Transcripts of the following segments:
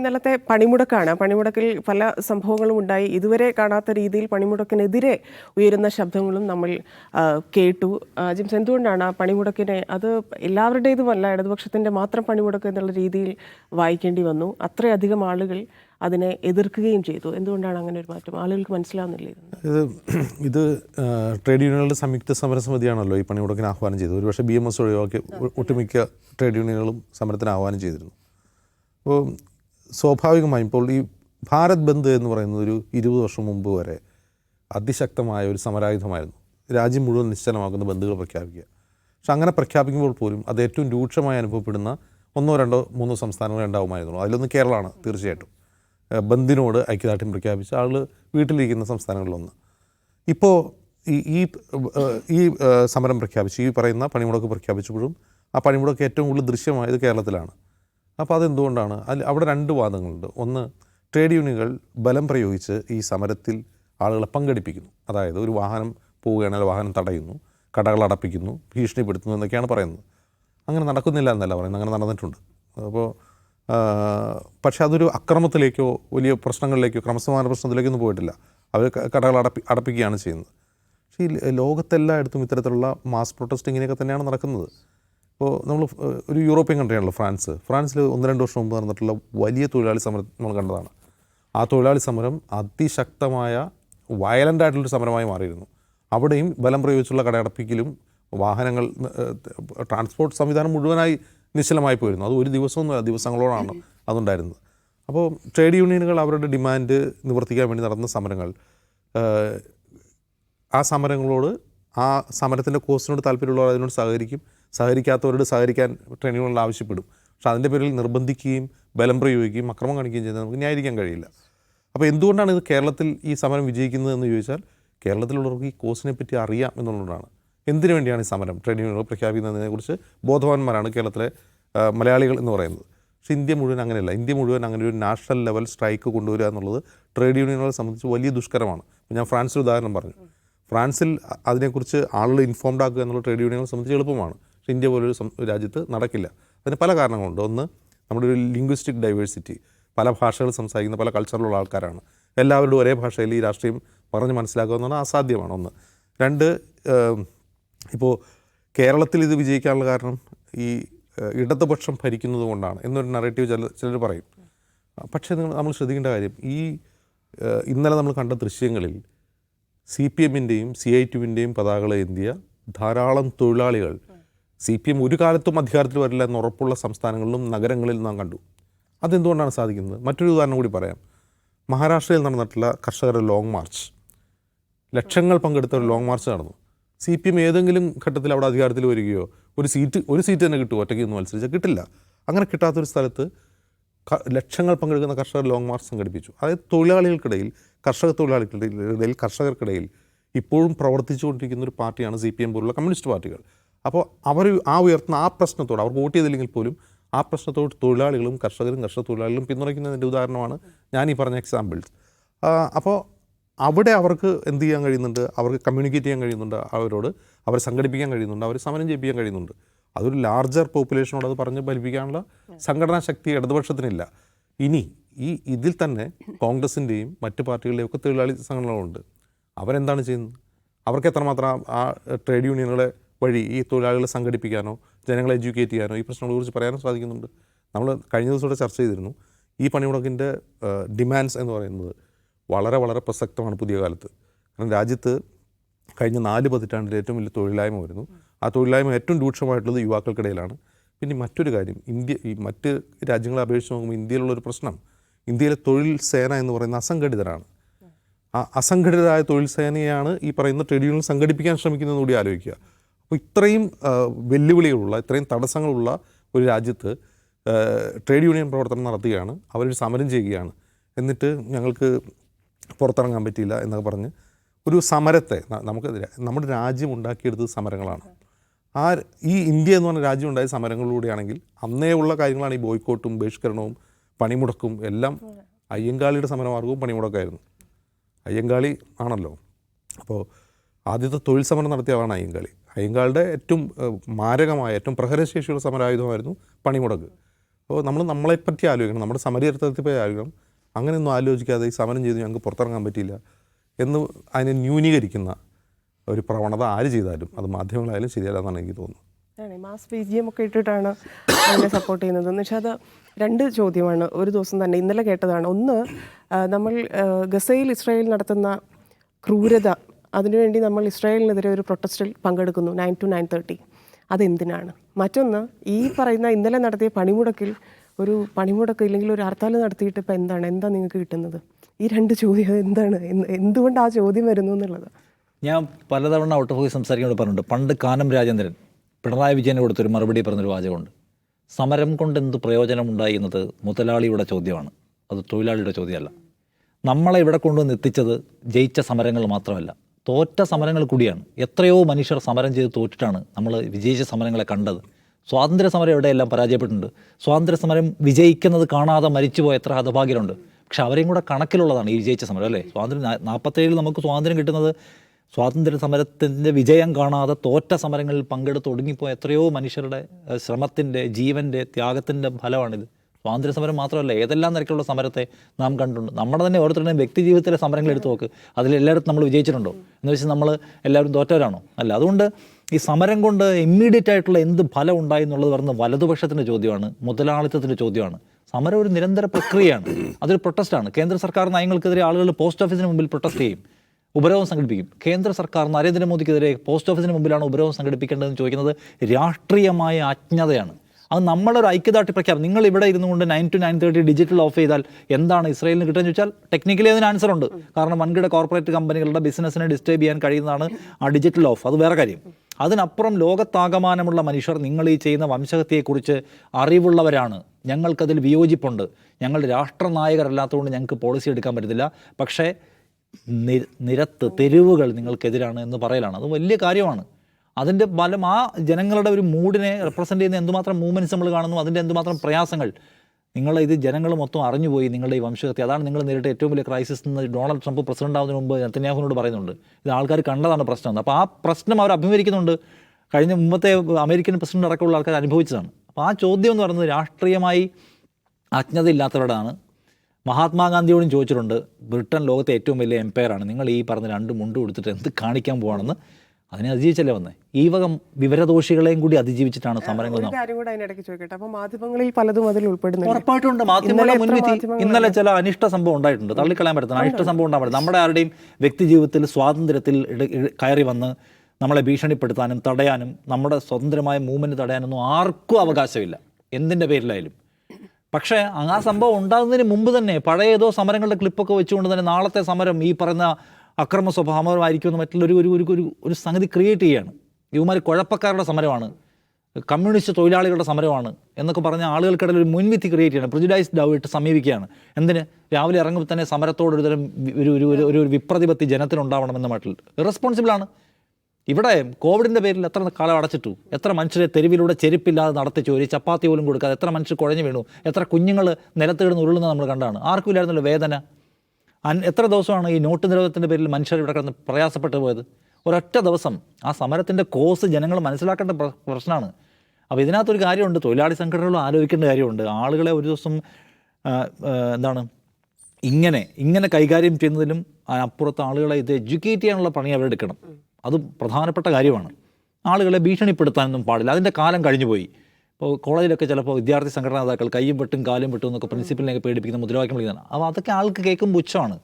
ഇന്നലത്തെ പണിമുടക്കാണ്. പണിമുടക്കിൽ പല സംഭവങ്ങളും ഉണ്ടായി. ഇതുവരെ കാണാത്ത രീതിയിൽ പണിമുടക്കിനെതിരെ ഉയരുന്ന ശബ്ദങ്ങളും നമ്മൾ കേട്ടു. ജിംസ് എന്തുകൊണ്ടാണ് ആ പണിമുടക്കിനെ അത് എല്ലാവരുടേതുമല്ല ഇടതുപക്ഷത്തിന്റെ മാത്രം പണിമുടക്ക് എന്നുള്ള രീതിയിൽ വായിക്കേണ്ടി വന്നു. അത്രയധികം ആളുകൾ അതിനെ എതിർക്കുകയും ചെയ്തു. എന്തുകൊണ്ടാണ് അങ്ങനെ ഒരു മാറ്റം? ആളുകൾക്ക് മനസ്സിലാവുന്നില്ല ഇത് ഇത് ട്രേഡ് യൂണിയനുകളുടെ സംയുക്ത സമരസമിതിയാണല്ലോ ഈ പണിമുടക്കിന് ആഹ്വാനം ചെയ്തത്. ഒരുപക്ഷെ ബി എം എസ് ഒഴിവാക്കി ഒട്ടുമിക്ക ട്രേഡ് യൂണിയനുകളും സമരത്തിന് ആഹ്വാനം ചെയ്തിരുന്നു. അപ്പോൾ സ്വാഭാവികമായും ഇപ്പോൾ ഈ ഭാരത് ബന്ദ് എന്ന് പറയുന്നത് ഒരു ഇരുപത് വർഷം മുമ്പ് വരെ അതിശക്തമായ ഒരു സമരായുധമായിരുന്നു. രാജ്യം മുഴുവൻ നിശ്ചലമാക്കുന്ന ബന്ധുകൾ പ്രഖ്യാപിക്കുക. പക്ഷെ അങ്ങനെ പ്രഖ്യാപിക്കുമ്പോൾ പോലും അത് ഏറ്റവും രൂക്ഷമായി അനുഭവപ്പെടുന്ന ഒന്നോ രണ്ടോ മൂന്നോ സംസ്ഥാനങ്ങൾ ഉണ്ടാവുമായിരുന്നു. അതിലൊന്ന് കേരളമാണ് തീർച്ചയായിട്ടും. ബന്ദിനോട് ഐക്യദാർഢ്യം പ്രഖ്യാപിച്ച ആൾ വീട്ടിലിരിക്കുന്ന സംസ്ഥാനങ്ങളിലൊന്ന്. ഇപ്പോൾ ഈ ഈ ഈ സമരം പ്രഖ്യാപിച്ചു ഈ പറയുന്ന പണിമുടക്ക് പ്രഖ്യാപിച്ചപ്പോഴും ആ പണിമുടക്ക് ഏറ്റവും കൂടുതൽ ദൃശ്യമായത് കേരളത്തിലാണ്. അപ്പോൾ അതെന്തുകൊണ്ടാണ്? അതിൽ അവിടെ രണ്ട് വാദങ്ങളുണ്ട്. ഒന്ന് ട്രേഡ് യൂണിയനുകൾ ബലം പ്രയോഗിച്ച് ഈ സമരത്തിൽ ആളുകളെ പങ്കെടുപ്പിക്കുന്നു. അതായത് ഒരു വാഹനം പോവുകയാണെങ്കിൽ വാഹനം തടയുന്നു കടകൾ അടപ്പിക്കുന്നു ഭീഷണിപ്പെടുത്തുന്നു എന്നൊക്കെയാണ് പറയുന്നത്. അങ്ങനെ നടക്കുന്നില്ല എന്നല്ല പറയുന്നത്. അങ്ങനെ നടന്നിട്ടുണ്ട്. അപ്പോൾ പക്ഷേ അതൊരു അക്രമത്തിലേക്കോ വലിയ പ്രശ്നങ്ങളിലേക്കോ ക്രമസമാന പ്രശ്നത്തിലേക്കൊന്നും പോയിട്ടില്ല. അവർ കടകൾ അടപ്പി അടപ്പിക്കുകയാണ് ചെയ്യുന്നത്. പക്ഷേ ഈ ലോകത്തെല്ലായിടത്തും ഇത്തരത്തിലുള്ള മാസ് പ്രൊട്ടസ്റ്റിങ്ങിനെയൊക്കെ തന്നെയാണ് നടക്കുന്നത്. ഇപ്പോൾ നമ്മൾ ഒരു യൂറോപ്യൻ കൺട്രിയാണല്ലോ ഫ്രാൻസ്. ഫ്രാൻസിൽ ഒന്ന് രണ്ട് വർഷം മുമ്പ് നടന്നിട്ടുള്ള വലിയ തൊഴിലാളി സമരം നമ്മൾ കണ്ടതാണ്. ആ തൊഴിലാളി സമരം അതിശക്തമായ വയലന്റ് ആയിട്ടുള്ളൊരു സമരമായി മാറിയിരുന്നു. അവിടെയും ബലം പ്രയോഗിച്ചുള്ള കടയടപ്പിക്കലും വാഹനങ്ങൾ ട്രാൻസ്പോർട്ട് സംവിധാനം മുഴുവനായി നിശ്ചലമായി പോയിരുന്നു. അത് ഒരു ദിവസമൊന്നും ദിവസങ്ങളോടാണ് അതുണ്ടായിരുന്നത്. അപ്പോൾ ട്രേഡ് യൂണിയനുകൾ അവരുടെ ഡിമാൻഡ് നിവർത്തിക്കാൻ വേണ്ടി നടന്ന സമരങ്ങൾ ആ സമരങ്ങളോട് ആ സമരത്തിന്റെ കോഴ്സിനോട് താല്പര്യമുള്ളവർ അതിനോട് സഹകരിക്കും. സഹകരിക്കാത്തവരോട് സഹകരിക്കാൻ ട്രെയിനിങ്ങുകൾ ആവശ്യപ്പെടും. പക്ഷെ അതിന്റെ പേരിൽ നിർബന്ധിക്കുകയും ബലം പ്രയോഗിക്കുകയും അക്രമം കാണിക്കുകയും ചെയ്യുന്നത് നമുക്ക് ന്യായീകരിക്കാൻ കഴിയില്ല. അപ്പോൾ എന്തുകൊണ്ടാണ് ഇത് കേരളത്തിൽ ഈ സമരം വിജയിക്കുന്നത് എന്ന് ചോദിച്ചാൽ കേരളത്തിലുള്ളവർക്ക് ഈ കോഴ്സിനെ പറ്റി അറിയാം എന്നുള്ളതാണ് എന്തിനു വേണ്ടിയാണ് ഈ സമരം? ട്രേഡ് യൂണിയനുകൾ പ്രഖ്യാപിക്കുന്നതിനെക്കുറിച്ച് ബോധവാന്മാരാണ് കേരളത്തിലെ മലയാളികൾ എന്ന് പറയുന്നത്. പക്ഷേ ഇന്ത്യ മുഴുവൻ അങ്ങനെയല്ല. ഇന്ത്യ മുഴുവൻ അങ്ങനെ ഒരു നാഷണൽ ലെവൽ സ്ട്രൈക്ക് കൊണ്ടുവരിക എന്നുള്ളത് ട്രേഡ് യൂണിയനുകളെ സംബന്ധിച്ച് വലിയ ദുഷ്കരമാണ്. ഞാൻ ഫ്രാൻസിൽ ഉദാഹരണം പറഞ്ഞു. ഫ്രാൻസിൽ അതിനെക്കുറിച്ച് ആളുകൾ ഇൻഫോംഡ് ആക്കുക എന്നുള്ള ട്രേഡ് യൂണിയനുകളെ സംബന്ധിച്ച് എളുപ്പമാണ്. ഇന്ത്യ പോലൊരു രാജ്യത്ത് നടക്കില്ല. അതിന് പല കാരണങ്ങളുണ്ട്. ഒന്ന് നമ്മുടെ ഒരു ലിംഗ്വിസ്റ്റിക് ഡൈവേഴ്സിറ്റി പല ഭാഷകൾ സംസാരിക്കുന്ന പല കൾച്ചറിലുള്ള ആൾക്കാരാണ്. എല്ലാവരുടെയും ഒരേ ഭാഷയിൽ ഈ രാഷ്ട്രീയം പറഞ്ഞ് മനസ്സിലാക്കുക എന്ന് പറഞ്ഞാൽ അസാധ്യമാണ്. ഒന്ന്. രണ്ട് ഇപ്പോൾ കേരളത്തിൽ ഇത് വിജയിക്കാനുള്ള കാരണം ഈ ഇടതുപക്ഷം ഭരിക്കുന്നത് കൊണ്ടാണ് എന്നൊരു നറേറ്റീവ് ചില ചിലർ പറയും. പക്ഷേ നിങ്ങൾ നമ്മൾ ശ്രദ്ധിക്കേണ്ട കാര്യം ഈ ഇന്നലെ നമ്മൾ കണ്ട ദൃശ്യങ്ങളിൽ സി പി എമ്മിന്റെയും സി ഐ ടിവിന്റെയും പതാകകൾ എന്തിയ ധാരാളം തൊഴിലാളികൾ സി പി എം ഒരു കാലത്തും അധികാരത്തിൽ വരില്ല എന്ന് ഉറപ്പുള്ള സംസ്ഥാനങ്ങളിലും നഗരങ്ങളിലും നാം കണ്ടു. അതെന്തുകൊണ്ടാണ് സാധിക്കുന്നത്? മറ്റൊരു ഉദാഹരണം കൂടി പറയാം. മഹാരാഷ്ട്രയിൽ നടന്നിട്ടുള്ള കർഷകരുടെ ലോങ് മാർച്ച് ലക്ഷങ്ങൾ പങ്കെടുത്ത ഒരു ലോങ് മാർച്ച് നടന്നു. സി പി എം ഏതെങ്കിലും ഘട്ടത്തിൽ അവിടെ അധികാരത്തിൽ വരികയോ ഒരു സീറ്റ് ഒരു സീറ്റ് തന്നെ കിട്ടുമോ ഒറ്റയ്ക്ക് ഒന്നും മത്സരിച്ചാൽ കിട്ടില്ല. അങ്ങനെ കിട്ടാത്തൊരു സ്ഥലത്ത് ലക്ഷങ്ങൾ പങ്കെടുക്കുന്ന കർഷകർ ലോങ് മാർച്ച് സംഘടിപ്പിച്ചു. അതായത് തൊഴിലാളികൾക്കിടയിൽ കർഷക തൊഴിലാളികളുടെ ഇടയിൽ കർഷകർക്കിടയിൽ ഇപ്പോഴും പ്രവർത്തിച്ചുകൊണ്ടിരിക്കുന്ന ഒരു പാർട്ടിയാണ് സി പി എം പോലുള്ള കമ്മ്യൂണിസ്റ്റ് പാർട്ടികൾ. അപ്പോൾ അവർ ആ ഉയർത്തുന്ന ആ പ്രശ്നത്തോട് അവർ വോട്ട് ചെയ്തില്ലെങ്കിൽ പോലും ആ പ്രശ്നത്തോട് തൊഴിലാളികളും കർഷകരും കർഷക തൊഴിലാളികളും പിന്തുണയ്ക്കുന്നതിന്റെ ഉദാഹരണമാണ് ഞാൻ ഈ പറഞ്ഞ എക്സാമ്പിൾസ് അപ്പോൾ അവിടെ അവർക്ക് എന്ത് ചെയ്യാൻ കഴിയുന്നുണ്ട്? അവർക്ക് കമ്മ്യൂണിക്കേറ്റ് ചെയ്യാൻ കഴിയുന്നുണ്ട് അവരോട് അവരെ സംഘടിപ്പിക്കാൻ കഴിയുന്നുണ്ട് അവരെ സമരം ചെയ്യിപ്പിക്കാൻ കഴിയുന്നുണ്ട്. അതൊരു ലാർജർ പോപ്പുലേഷനോട് അത് പറഞ്ഞ് ഫലിപ്പിക്കാനുള്ള സംഘടനാ ശക്തി ഇടതുപക്ഷത്തിനില്ല. ഇനി ഈ ഇതിൽ തന്നെ കോൺഗ്രസിന്റെയും മറ്റ് പാർട്ടികളുടെയും ഒക്കെ തൊഴിലാളി സംഘടനകളുണ്ട്. അവരെന്താണ് ചെയ്യുന്നത്? അവർക്ക് എത്രമാത്രം ആ- ആ ട്രേഡ് യൂണിയനുകളെ വഴി ഈ തൊഴിലാളികളെ സംഘടിപ്പിക്കാനോ ജനങ്ങളെ എഡ്യൂക്കേറ്റ് ചെയ്യാനോ ഈ പ്രശ്നങ്ങളെക്കുറിച്ച് പറയാനോ സാധിക്കുന്നുണ്ട്. നമ്മൾ കഴിഞ്ഞ ദിവസം ചർച്ച ചെയ്തിരുന്നു ഈ പണിമുടക്കിന്റെ ഡിമാൻഡ്സ് എന്ന് പറയുന്നത് വളരെ വളരെ പ്രസക്തമാണ് പുതിയ കാലത്ത്. കാരണം രാജ്യത്ത് കഴിഞ്ഞ നാല് പതിറ്റാണ്ടിൽ ഏറ്റവും വലിയ തൊഴിലായ്മ വരുന്നു. ആ തൊഴിലായ്മ ഏറ്റവും രൂക്ഷമായിട്ടുള്ളത് യുവാക്കൾക്കിടയിലാണ്. പിന്നെ മറ്റൊരു കാര്യം ഇന്ത്യ ഈ മറ്റ് രാജ്യങ്ങളെ അപേക്ഷിച്ച് നോക്കുമ്പോൾ ഇന്ത്യയിലുള്ളൊരു പ്രശ്നം ഇന്ത്യയിലെ തൊഴിൽ സേന എന്ന് പറയുന്ന അസംഘടിതരാണ്. ആ അസംഘടിതരായ തൊഴിൽ സേനയാണ് ഈ പറയുന്ന ട്രേഡ് യൂണിയൻ സംഘടിപ്പിക്കാൻ ശ്രമിക്കുന്നത് കൂടി ആലോചിക്കുക. അപ്പോൾ ഇത്രയും വെല്ലുവിളികളുള്ള ഇത്രയും തടസ്സങ്ങളുള്ള ഒരു രാജ്യത്ത് ട്രേഡ് യൂണിയൻ പ്രവർത്തനം നടത്തുകയാണ് അവരൊരു സമരം ചെയ്യുകയാണ്. എന്നിട്ട് ഞങ്ങൾക്ക് പുറത്തിറങ്ങാൻ പറ്റിയില്ല എന്നൊക്കെ പറഞ്ഞ് ഒരു സമരത്തെ നമുക്ക് നമ്മുടെ രാജ്യം ഉണ്ടാക്കിയെടുത്തത് സമരങ്ങളാണ്. ആ ഈ ഇന്ത്യ എന്ന് പറഞ്ഞ രാജ്യം ഉണ്ടായ സമരങ്ങളിലൂടെയാണെങ്കിൽ അന്നേ ഉള്ള കാര്യങ്ങളാണ് ഈ ബോയ്ക്കോട്ടും ബഹിഷ്കരണവും പണിമുടക്കും എല്ലാം അയ്യങ്കാളിയുടെ സമരമാർഗവും പണിമുടക്കായിരുന്നു. അയ്യങ്കാളി ആണല്ലോ. അപ്പോൾ ആദ്യത്തെ തൊഴിൽ സമരം നടത്തിയ ആളാണ് അയ്യങ്കാളി. അയ്യങ്കാളുടെ ഏറ്റവും മാരകമായ ഏറ്റവും പ്രഹരശേഷിയുള്ള സമരായുധമായിരുന്നു പണിമുടക്ക്. അപ്പോൾ നമ്മൾ നമ്മളെപ്പറ്റി ആലോചിക്കണം നമ്മുടെ പോയി ആലോചിക്കണം. അങ്ങനെയൊന്നും ആലോചിക്കാതെ ഈ സമരം ചെയ്ത് ഞങ്ങൾക്ക് പുറത്തിറങ്ങാൻ പറ്റിയില്ല എന്ന് അതിനെ ന്യൂനീകരിക്കുന്ന ഒരു പ്രവണത ആര് ചെയ്താലും അത് മാധ്യമങ്ങളായാലും ശരിയല്ല എന്നാണ് എനിക്ക് തോന്നുന്നത്. മാസ് പി ജി എം ഒക്കെ ഇട്ടിട്ടാണ് അതിനെ സപ്പോർട്ട് ചെയ്യുന്നത്. എന്ന് വെച്ചാൽ അത് രണ്ട് ചോദ്യമാണ്. ഒരു ദിവസം തന്നെ ഇന്നലെ കേട്ടതാണ്. ഒന്ന് നമ്മൾ ഗസയിൽ ഇസ്രായേൽ നടത്തുന്ന ക്രൂരത അതിനുവേണ്ടി നമ്മൾ ഇസ്രായേലിനെതിരെ ഒരു പ്രൊട്ടസ്റ്റിൽ പങ്കെടുക്കുന്നു നയൻ ടു നയൻ തേർട്ടി അതെന്തിനാണ്? മറ്റൊന്ന് ഈ പറയുന്ന ഇന്നലെ നടത്തിയ പണിമുടക്കിൽ ഒരു പണിമുടക്ക് ഇല്ലെങ്കിൽ ഒരു ഹർത്താൽ നടത്തിയിട്ട് ഇപ്പം എന്താണ്? എന്താ നിങ്ങൾക്ക് കിട്ടുന്നത്? ഈ രണ്ട് ചോദ്യം എന്താണ്? എന്ത് എന്തുകൊണ്ട് ആ ചോദ്യം വരുന്നു എന്നുള്ളത്? ഞാൻ പലതവണ ഔട്ട് വോയിസ് സംസാരിക്കുമ്പോൾ പറഞ്ഞിട്ടുണ്ട്. പണ്ട് കാനം രാജേന്ദ്രൻ പിണറായി വിജയന് കൊടുത്തൊരു മറുപടി പറഞ്ഞൊരു വാചകമുണ്ട്. സമരം കൊണ്ട് എന്ത് പ്രയോജനമുണ്ടായി എന്നത് മുതലാളിയുടെ ചോദ്യമാണ്. അത് തൊഴിലാളിയുടെ ചോദ്യമല്ല. നമ്മളെ ഇവിടെ കൊണ്ടുവന്ന് എത്തിച്ചത് ജയിച്ച സമരങ്ങൾ മാത്രമല്ല. തോറ്റ സമരങ്ങൾ കൂടിയാണ്. എത്രയോ മനുഷ്യർ സമരം ചെയ്ത് തോറ്റിട്ടാണ് നമ്മൾ വിജയിച്ച സമരങ്ങളെ കണ്ടത്. സ്വാതന്ത്ര്യ സമരം എവിടെയെല്ലാം പരാജയപ്പെട്ടിട്ടുണ്ട്. സ്വാതന്ത്ര്യ സമരം വിജയിക്കുന്നത് കാണാതെ മരിച്ചുപോയ എത്ര ഹതഭാഗ്യരുണ്ട്. പക്ഷെ അവരെയും കൂടെ കണക്കിലുള്ളതാണ് ഈ വിജയിച്ച സമരം അല്ലേ? സ്വാതന്ത്ര്യം നാൽപ്പത്തേഴിൽ നമുക്ക് സ്വാതന്ത്ര്യം കിട്ടുന്നത് സ്വാതന്ത്ര്യ സമരത്തിന്റെ വിജയം കാണാതെ തോറ്റ സമരങ്ങളിൽ പങ്കെടുത്ത് ഒടുങ്ങിപ്പോയ എത്രയോ മനുഷ്യരുടെ ശ്രമത്തിന്റെ ജീവന്റെ ത്യാഗത്തിന്റെ ഫലമാണിത്. സ്വാതന്ത്ര്യ സമരം മാത്രമല്ല ഏതെല്ലാം തരത്തിലുള്ള സമരത്തെ നാം കണ്ടിട്ടുണ്ട്. നമ്മുടെ തന്നെ ഓരോരുത്തരുടെയും വ്യക്തി ജീവിതത്തിലെ സമരങ്ങൾ എടുത്തു നോക്ക്. അതിലെല്ലായിടത്തും നമ്മൾ വിജയിച്ചിട്ടുണ്ടോ? എന്ന് വെച്ചാൽ നമ്മൾ എല്ലാവരും തോറ്റവരാണോ? അല്ല അതുകൊണ്ട് ഈ സമരം കൊണ്ട് ഇമ്മീഡിയറ്റ് ആയിട്ടുള്ള എന്ത് ഫലം ഉണ്ടായി എന്നുള്ളത് പറഞ്ഞ വലതുപക്ഷത്തിന്റെ ചോദ്യമാണ് മുതലാളിത്തത്തിന്റെ ചോദ്യമാണ്. സമരം ഒരു നിരന്തര പ്രക്രിയയാണ്. അതൊരു പ്രൊട്ടസ്റ്റാണ് കേന്ദ്ര സർക്കാർ നയങ്ങൾക്കെതിരെ ആളുകൾ പോസ്റ്റ് ഓഫീസിന് മുമ്പിൽ പ്രൊട്ടസ്റ്റ് ചെയ്യും. ഉപരോധം സംഘടിപ്പിക്കും. കേന്ദ്ര സർക്കാർ നരേന്ദ്രമോദിക്കെതിരെ പോസ്റ്റ് ഓഫീസിന് മുമ്പിലാണ് ഉപരോധം സംഘടിപ്പിക്കേണ്ടതെന്ന് ചോദിക്കുന്നത് രാഷ്ട്രീയമായ അജ്ഞതയാണ്. അത് നമ്മളൊരു ഐക്യദാർഢ്യ പ്രഖ്യാപനം നിങ്ങൾ ഇവിടെ ഇരുന്നു കൊണ്ട് nine two nine thirty digital off ചെയ്താൽ എന്താണ് ഇസ്രായേലിന് കിട്ടുന്നത് ചോദിച്ചാൽ ടെക്നിക്കലി അതിന് ആൻസർ ഉണ്ട്. കാരണം വൻകിട കോർപ്പറേറ്റ് കമ്പനികളുടെ ബിസിനസ്സിനെ ഡിസ്റ്റർബ് ചെയ്യാൻ കഴിയുന്നതാണ് ആ ഡിജിറ്റൽ ഓഫ് അത് വേറെ കാര്യം. അതിനപ്പുറം ലോകത്താകമാനമുള്ള മനുഷ്യർ നിങ്ങൾ ഈ ചെയ്യുന്ന വംശഹത്യയെക്കുറിച്ച് അറിവുള്ളവരാണ്. ഞങ്ങൾക്കതിൽ വിയോജിപ്പുണ്ട്. ഞങ്ങൾ രാഷ്ട്രനായകരല്ലാത്തതുകൊണ്ട് ഞങ്ങൾക്ക് പോളിസി എടുക്കാൻ പറ്റത്തില്ല. പക്ഷേ നിരത്ത് തെരുവുകൾ നിങ്ങൾക്കെതിരാണ് എന്ന് പറയലാണ്. അത് വലിയ കാര്യമാണ്. അതിന്റെ ഫലം ആ ജനങ്ങളുടെ ഒരു മൂഡിനെ റെപ്രസെന്റ് ചെയ്യുന്ന എന്തുമാത്രം മൂവ്മെന്റ്സ് നമ്മൾ കാണുന്നു അതിന്റെ എന്തുമാത്രം പ്രയാസങ്ങൾ. നിങ്ങൾ ഇത് ജനങ്ങൾ മൊത്തം അറിഞ്ഞുപോയി നിങ്ങളുടെ ഈ വംശഹത്യ. അതാണ് നിങ്ങൾ നേരിട്ട ഏറ്റവും വലിയ ക്രൈസിസ് എന്ന് ഡൊണാൾഡ് ട്രംപ് പ്രസിഡന്റ് ആവുന്നതിന് മുമ്പ് നെത്തന്യാഹുവിനോട് പറയുന്നുണ്ട്. ഇത് ആൾക്കാർ കണ്ടതാണ് പ്രശ്നം. അപ്പോൾ ആ പ്രശ്നം അവർ അഭിമുഖീകരിക്കുന്നുണ്ട്. കഴിഞ്ഞ മുമ്പത്തെ അമേരിക്കൻ പ്രസിഡന്റ് അടക്കമുള്ള ആൾക്കാർ അനുഭവിച്ചതാണ്. അപ്പോൾ ആ ചോദ്യം എന്ന് പറയുന്നത് രാഷ്ട്രീയമായി അജ്ഞതയില്ലാത്തവരോടാണ്. മഹാത്മാഗാന്ധിയോടും ചോദിച്ചിട്ടുണ്ട് ബ്രിട്ടൻ ലോകത്തെ ഏറ്റവും വലിയ എംപയറാണ് നിങ്ങൾ ഈ പറഞ്ഞ രണ്ട് മുണ്ട് കൊടുത്തിട്ട് എന്ത് കാണിക്കാൻ പോവാണെന്ന് അതിനെ അതിജീവിച്ചല്ലേ വന്നേ? ഈ വക വിവരദോഷികളെയും കൂടി അതിജീവിച്ചിട്ടാണ് സമരങ്ങൾ ഒരു കാര്യം കൂടെ അതിനിടയ്ക്ക് ചോദിക്കട്ടെ. അപ്പോൾ മാധ്യമങ്ങളിൽ പലതും അതിൽ ഉൾപ്പെടുന്നില്ല ഉറപ്പായിട്ടുണ്ട് ഇന്നലെ മാധ്യമങ്ങളുടെ മുൻവിധി ഇന്നലെ ചില അനിഷ്ട സംഭവം ഉണ്ടായിട്ടുണ്ട്. തള്ളിക്കളയാൻ പറ്റുന്ന അനിഷ്ട സംഭവം ഉണ്ടാകാൻ പറ്റും നമ്മുടെ ആരുടെയും വ്യക്തി ജീവിതത്തിൽ സ്വാതന്ത്ര്യത്തിൽ കയറി വന്ന് നമ്മളെ ഭീഷണിപ്പെടുത്താനും തടയാനും നമ്മുടെ സ്വതന്ത്രമായ മൂവ്മെന്റ് തടയാനൊന്നും ആർക്കും അവകാശമില്ല. എന്തിന്റെ പേരിലായാലും. പക്ഷേ ആ സംഭവം ഉണ്ടാകുന്നതിന് മുമ്പ് തന്നെ പഴയ ഏതോ സമരങ്ങളുടെ ക്ലിപ്പൊക്കെ വെച്ചുകൊണ്ട് തന്നെ നാളത്തെ സമരം ഈ പറയുന്ന അക്രമ സ്വഭാവമായിരിക്കുമെന്ന് മറ്റുള്ളൊരു ഒരു ഒരു ഒരു ഒരു സംഗതി ക്രിയേറ്റ് ചെയ്യുകയാണ് ഇവന്മാർ കുഴപ്പക്കാരുടെ സമരമാണ്. കമ്മ്യൂണിസ്റ്റ് തൊഴിലാളികളുടെ സമരമാണ് എന്നൊക്കെ പറഞ്ഞ ആളുകൾക്കിടയിൽ ഒരു മുൻവിധി ക്രിയേറ്റ് ചെയ്യണം. പ്രിജുഡൈസ്ഡ് ആയിട്ട് സമീപിക്കുകയാണ്. എന്തിന്? രാവിലെ ഇറങ്ങുമ്പോൾ തന്നെ സമരത്തോട് ഒരു തരം ഒരു ഒരു ഒരു- ഒരു വിപ്രതിപത്തി ജനത്തിനുണ്ടാവണമെന്ന മട്ടിൽ ഇറസ്പോൺസിബിളാണ് ഇവിടെ കോവിഡിന്റെ പേരിൽ എത്ര കാലം അടച്ചിട്ടു? എത്ര മനുഷ്യരെ തെരുവിലൂടെ ചെരുപ്പില്ലാതെ നടത്തിച്ചു? ഒരു ചപ്പാത്തി പോലും കൊടുക്കാതെ എത്ര മനുഷ്യർ കുഴഞ്ഞു വീണു? എത്ര കുഞ്ഞുങ്ങൾ നിലത്തിടുന്ന ഉരുളുന്നത് നമ്മൾ കണ്ടാണ്. ആർക്കും ഇല്ലായിരുന്നല്ലോ വേദന. എത്ര ദിവസമാണ് ഈ നോട്ട് നിരോധനത്തിന്റെ പേരിൽ മനുഷ്യർ ഇവിടെ കിടന്ന് പ്രയാസപ്പെട്ടു പോയത്? ഒരൊറ്റ ദിവസം ആ സമരത്തിന്റെ കോസ് ജനങ്ങൾ മനസ്സിലാക്കേണ്ട പ്ര- പ്രശ്നമാണ്. അപ്പോൾ ഇതിനകത്തൊരു കാര്യമുണ്ട് തൊഴിലാളി സംഘടനകൾ ആലോചിക്കേണ്ട കാര്യമുണ്ട്. ആളുകളെ ഒരു ദിവസം എന്താണ് ഇങ്ങനെ ഇങ്ങനെ കൈകാര്യം ചെയ്യുന്നതിലും അപ്പുറത്ത് ആളുകളെ ഇത് എഡ്യൂക്കേറ്റ് ചെയ്യാനുള്ള പണി അവരെടുക്കണം അത് പ്രധാനപ്പെട്ട കാര്യമാണ്. ആളുകളെ ഭീഷണിപ്പെടുത്താനൊന്നും പാടില്ല. അതിന്റെ കാലം കഴിഞ്ഞു പോയി ഇപ്പോൾ കോളേജിലൊക്കെ ചിലപ്പോൾ വിദ്യാർത്ഥി സംഘടനാ നേതാക്കൾ കയ്യും വെട്ടും കാലും വെട്ടും എന്നൊക്കെ പ്രിൻസിപ്പലിനെയൊക്കെ പേടിപ്പിക്കുന്ന മുദ്രാവാക്യം വിളിക്കുന്നതാണ് അപ്പോൾ അതൊക്കെ ആൾക്ക് കേൾക്കും പുച്ഛമാണ്.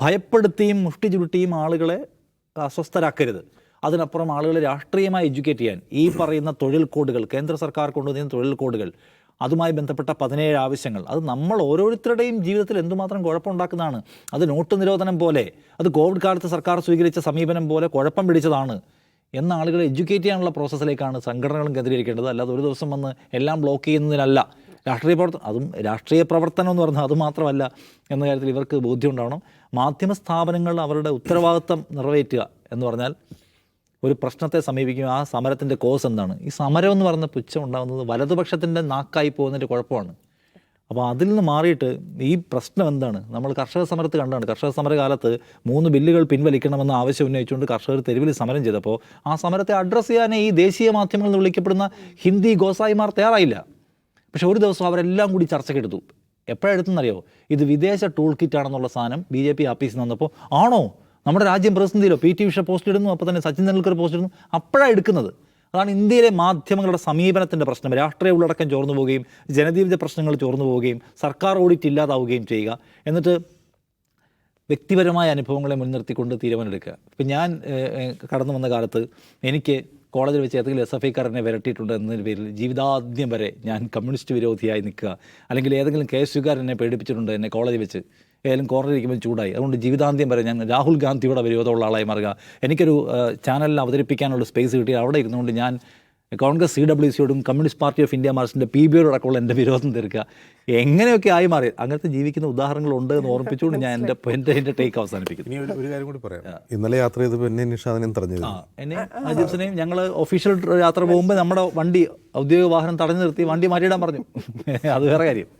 ഭയപ്പെടുത്തിയും മുഷ്ടി ചുരുട്ടിയും ആളുകളെ അസ്വസ്ഥരാക്കരുത്. അതിനപ്പുറം ആളുകളെ രാഷ്ട്രീയമായി എഡ്യൂക്കേറ്റ് ചെയ്യാൻ ഈ പറയുന്ന തൊഴിൽ കോഡുകൾ കേന്ദ്ര സർക്കാർ കൊണ്ടുവന്ന തൊഴിൽ കോഡുകൾ അതുമായി ബന്ധപ്പെട്ട പതിനേഴ് ആവശ്യങ്ങൾ അത് നമ്മൾ ഓരോരുത്തരുടെയും ജീവിതത്തിൽ എന്തുമാത്രം കുഴപ്പമുണ്ടാക്കുന്നതാണ്. അത് നോട്ട് നിരോധനം പോലെ അത് കോവിഡ് കാലത്ത് സർക്കാർ സ്വീകരിച്ച സമീപനം പോലെ കുഴപ്പം പിടിച്ചതാണ്. എന്ന ആളുകളെ എഡ്യൂക്കേറ്റ് ചെയ്യാനുള്ള പ്രോസസ്സിലേക്കാണ് സംഘടനകളും കേന്ദ്രീകരിക്കേണ്ടത്. അല്ലാതെ ഒരു ദിവസം വന്ന് എല്ലാം ബ്ലോക്ക് ചെയ്യുന്നതിനല്ല. രാഷ്ട്രീയ പ്രവർത്തനം അതും രാഷ്ട്രീയ പ്രവർത്തനം എന്ന് പറഞ്ഞാൽ അത് മാത്രമല്ല എന്ന കാര്യത്തിൽ ഇവർക്ക് ബോധ്യം ഉണ്ടാവണം മാധ്യമ സ്ഥാപനങ്ങൾ അവരുടെ ഉത്തരവാദിത്തം നിറവേറ്റുക എന്ന് പറഞ്ഞാൽ ഒരു പ്രശ്നത്തെ സമീപിക്കും. ആ സമരത്തിന്റെ കോസ് എന്താണ്? ഈ സമരം എന്ന് പറയുന്ന പുച്ഛം ഉണ്ടാകുന്നത് വലതുപക്ഷത്തിന്റെ നാക്കായി പോകുന്നതിന്റെ കുഴപ്പമാണ്. അപ്പോൾ അതിൽ നിന്ന് മാറിയിട്ട് ഈ പ്രശ്നം എന്താണ്? നമ്മൾ കർഷക സമരത്ത് കണ്ടാണ്. കർഷക സമരകാലത്ത് മൂന്ന് ബില്ലുകൾ പിൻവലിക്കണമെന്ന് ആവശ്യം ഉന്നയിച്ചുകൊണ്ട് കർഷകർ തെരുവിൽ സമരം ചെയ്തപ്പോൾ ആ സമരത്തെ അഡ്രസ്സ് ചെയ്യാനേ ഈ ദേശീയ മാധ്യമങ്ങൾ നിന്ന് വിളിക്കപ്പെടുന്ന ഹിന്ദി ഗോസായിമാർ തയ്യാറായില്ല. പക്ഷേ ഒരു ദിവസം അവരെല്ലാം കൂടി ചർച്ചയ്ക്കെടുത്തു എപ്പോഴെടുത്തെന്നറിയോ ഇത് വിദേശ ടൂൾ കിറ്റ് ആണെന്നുള്ള സാധനം ബി ജെ പി ആഫീസിൽ വന്നപ്പോൾ ആണോ? നമ്മുടെ രാജ്യം പ്രതിസന്ധിയിലോ? പി ടി ഉഷ പോസ്റ്റ് ഇടുന്നു അപ്പോൾ തന്നെ സച്ചിൻ തെണ്ടുൽക്കർ പോസ്റ്റ് ഇടുന്നു. അപ്പോഴാണ് എടുക്കുന്നത്? അതാണ് ഇന്ത്യയിലെ മാധ്യമങ്ങളുടെ സമീപനത്തിന്റെ പ്രശ്നം. രാഷ്ട്രീയ ഉള്ളടക്കം ചോർന്നു പോവുകയും ജനജീവിത പ്രശ്നങ്ങൾ ചോർന്നു പോവുകയും സർക്കാർ ഓഡിറ്റ് ഇല്ലാതാവുകയും ചെയ്യുക. എന്നിട്ട് വ്യക്തിപരമായ അനുഭവങ്ങളെ മുൻനിർത്തിക്കൊണ്ട് തീരുമാനമെടുക്കുക. ഇപ്പം ഞാൻ കടന്നു വന്ന കാലത്ത് എനിക്ക് കോളേജിൽ വെച്ച് ഏതെങ്കിലും എസ് എഫ് ഐക്കാരനെ വിരട്ടിയിട്ടുണ്ട് എന്നതിന് പേരിൽ ജീവിതാദ്യം വരെ ഞാൻ കമ്മ്യൂണിസ്റ്റ് വിരോധിയായി നിൽക്കുക. അല്ലെങ്കിൽ ഏതെങ്കിലും കെ എസ് യുക്കാരൻ എന്നെ പേടിപ്പിച്ചിട്ടുണ്ട് എന്നെ കോളേജിൽ വെച്ച്. ഏതെങ്കിലും കോർണറിൽ ഇരിക്കുമ്പോൾ ചൂടായി. അതുകൊണ്ട് ജീവിതാന്ത്യം വരെ ഞാൻ രാഹുൽ ഗാന്ധിയുടെ വിരോധമുള്ള ആളായി മാറുക. എനിക്കൊരു ചാനലിൽ അവതരിപ്പിക്കാനുള്ള സ്പേസ് കിട്ടി അവിടെ ഇരുന്നുകൊണ്ട് ഞാൻ കോൺഗ്രസ് സി ഡബ്ല്യു സിയോടും കമ്മ്യൂണിസ്റ്റ് പാർട്ടി ഓഫ് ഇന്ത്യ മാർസിന്റെ പി ബി അടക്കമുള്ള എന്റെ വിരോധം തീർക്കുക. എങ്ങനെയൊക്കെ ആയി മാറി? അങ്ങനത്തെ ജീവിക്കുന്ന ഉദാഹരണങ്ങളുണ്ട് എന്ന് ഓർമ്മിപ്പിച്ചുകൊണ്ട് ഞാൻ എന്റെ എന്റെ എന്റെ ടേക്ക് അവസാനിപ്പിക്കുന്നു. ഇനി ഒരു കാര്യം കൂടി പറയാം. ഇന്നലെ യാത്ര ചെയ്തപ്പോൾ എന്നെ നിഷാദിനെയും തടഞ്ഞു ആ എന്നെ അജിബ്സിനെയും ഞങ്ങൾ ഒഫീഷ്യൽ യാത്ര പോകുമ്പോൾ നമ്മുടെ വണ്ടി ഔദ്യോഗിക വാഹനം തടഞ്ഞു നിർത്തി വണ്ടി മാറ്റിയിടാൻ പറഞ്ഞു. അത് വേറെ കാര്യം.